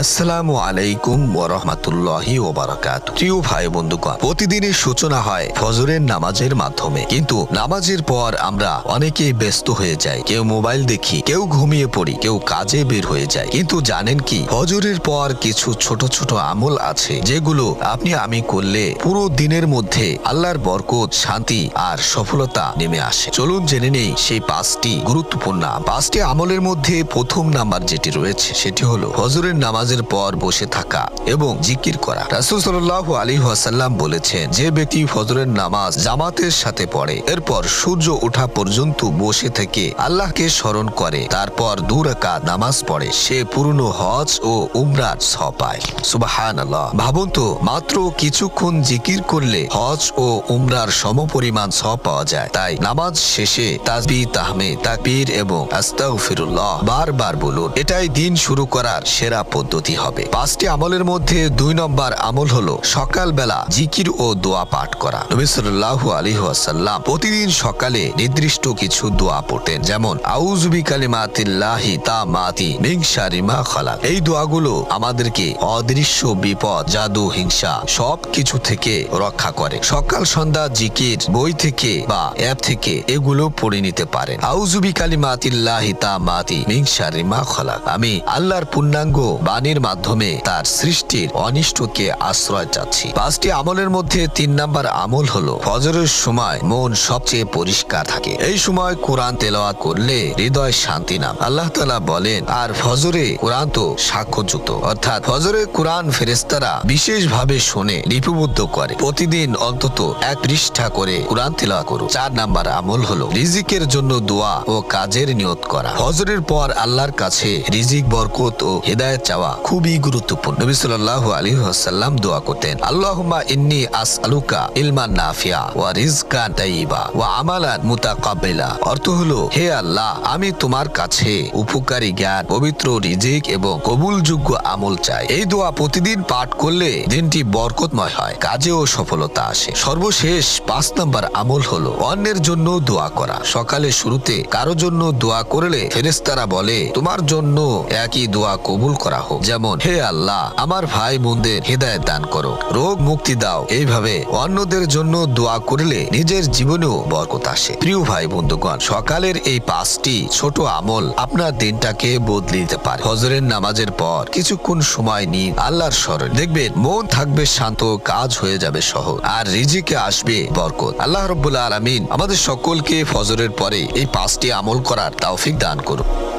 আসসালামু আলাইকুম ওরহমাতুল্লাহি ওবারাকাত। প্রিয় ভাই বন্ধুগণ, প্রতিদিনের সূচনা হয় ফজরের নামাজের মাধ্যমে। কিন্তু নামাজের পর আমরা অনেকেই ব্যস্ত হয়ে যাই। কেউ মোবাইল দেখি, কেউ ঘুমিয়ে পড়ি, কেউ কাজে বের হয়ে যায়। কিন্তু জানেন কি, ফজরের পর কিছু ছোট ছোট আমল আছে, যেগুলো আপনি আমি করলে পুরো দিনের মধ্যে আল্লাহর বরকত, শান্তি আর সফলতা নেমে আসে। চলুন জেনে নেই সেই পাঁচটি গুরুত্বপূর্ণ। পাঁচটি আমলের মধ্যে প্রথম নাম্বার যেটি রয়েছে, সেটি হলো হজরের নামাজের পর বসে থাকা এবং জিকির করা। রাসুল সাল্লাহ আলী ওয়াসাল্লাম বলেছেন, যে ব্যক্তি ফজরের নামাজ জামাতের সাথে পড়ে, এরপর সূর্য ওঠা পর্যন্ত বসে থেকে আল্লাহকে স্মরণ করে, তারপর দু রাকাত নামাজ পড়ে, সে পূর্ণ হজ ও উমরার ছ পায়। সুবাহান ভাবুন তো, মাত্র কিছুক্ষণ জিকির করলে হজ ও উমরার সমপরিমাণ সব পাওয়া যায়। তাই নামাজ শেষে তাজবি তাহমে তাকবীর এবং আস্তাগফিরুল্লাহ বারবার বলুন, এটাই দিন শুরু করার সেরা পদ্ধতি। হবে। পাঁচটি আমলের মধ্যে দুই নম্বর আমল হলো সকালবেলা জিকির ও দোয়া পাঠ করা। নবী সাল্লাল্লাহু আলাইহি ওয়াসাল্লাম প্রতিদিন সকালে নির্দিষ্ট কিছু দোয়া পড়তেন, যেমন, আউযু বিকালিমাতিল্লাহি তামাতি মিন শারি মা খালাক। এই দোয়াগুলো আমাদেরকে অদৃশ্য বিপদ, জাদু, হিংসা সব কিছু থেকে রক্ষা করে। সকাল, সন্ধ্যা জিকির, বই থেকে বা অ্যাপ থেকে এগুলো পড়ে নিতে পারেন। আউজুবি কালিমাতিল্লাহি তামাতি মাতি শারি মা খালাক। আমি আল্লাহর পূর্ণাঙ্গ বাণীর মাধ্যমে তার সৃষ্টির অনিষ্টকে আশ্রয় চাচ্ছি। পাঁচটি আমলের মধ্যে তিন নাম্বার আমল হলো, ফজরের সময় মন সবচেয়ে পরিষ্কার থাকে। এই সময় কোরআন তেলাওয়াত করলে হৃদয় শান্তি নাম। আল্লাহ তালা বলেন, আর ফজরে কোরআন তো সাক্ষ্যযুক্ত। অর্থাৎ ফজরে কোরআন ফেরেস্তারা বিশেষভাবে শোনে লিপিবদ্ধ করে। প্রতিদিন অন্তত এক পৃষ্ঠা করে কোরআন তেলাওয়াত করুন। চার নাম্বার আমল হলো, রিজিকের জন্য দোয়া ও কাজের নিয়ত করা। হজরের পর আল্লাহর কাছে রিজিক, বরকত ও হেদায়েত চাওয়া। খুবই গুরুত্বপূর্ণ। নবী ওয়াসাল্লাম দোয়া করতেন, আল্লাহুম্মা ইন্নী আসআলুকা ইলমান নাফিয়া আমালান মুতাকাব্বিলা। অর্থ হলো, হে আল্লাহ, আমি তোমার কাছে উপকারী জ্ঞান, পবিত্র রিজিক এবং কবুলযোগ্য আমল চাই। এই দোয়া প্রতিদিন পাঠ করলে দিনটি বরকতময় হয়, কাজেও সফলতা আসে। সর্বশেষ পাঁচ নম্বর আমল হলো, অন্যের জন্য দোয়া করা। সকালে শুরুতে কারও জন্য দোয়া করলে ফেরেস্তারা বলে, তোমার জন্য একই দোয়া কবুল করা হোক। যেমন, হে আল্লাহ, আমার ভাই বোনদের হৃদায়ত দান করো। রোগ মুক্তি দাও। এইভাবে অন্যদের জন্য দোয়া করলে নিজের জীবনেও বরকত আসে। প্রিয় ভাই বন্ধুগণ, সকালের এই পাঁচটি ছোট আমল আপনার দিনটাকে বদলে দিতে পারে। হজরের নামাজের পর কিছুক্ষণ সময় নিন আল্লাহর স্মরণ। দেখবেন, মন থাকবে শান্ত, কাজ হয়ে যাবে সহজ, আর রিজিকে আসবে বরকত। আল্লাহ রব্বুল্লা আলমিন আমাদের সকলকে ফজরের পরে এই পাঁচটি আমল করার তৌফিক দান করুন।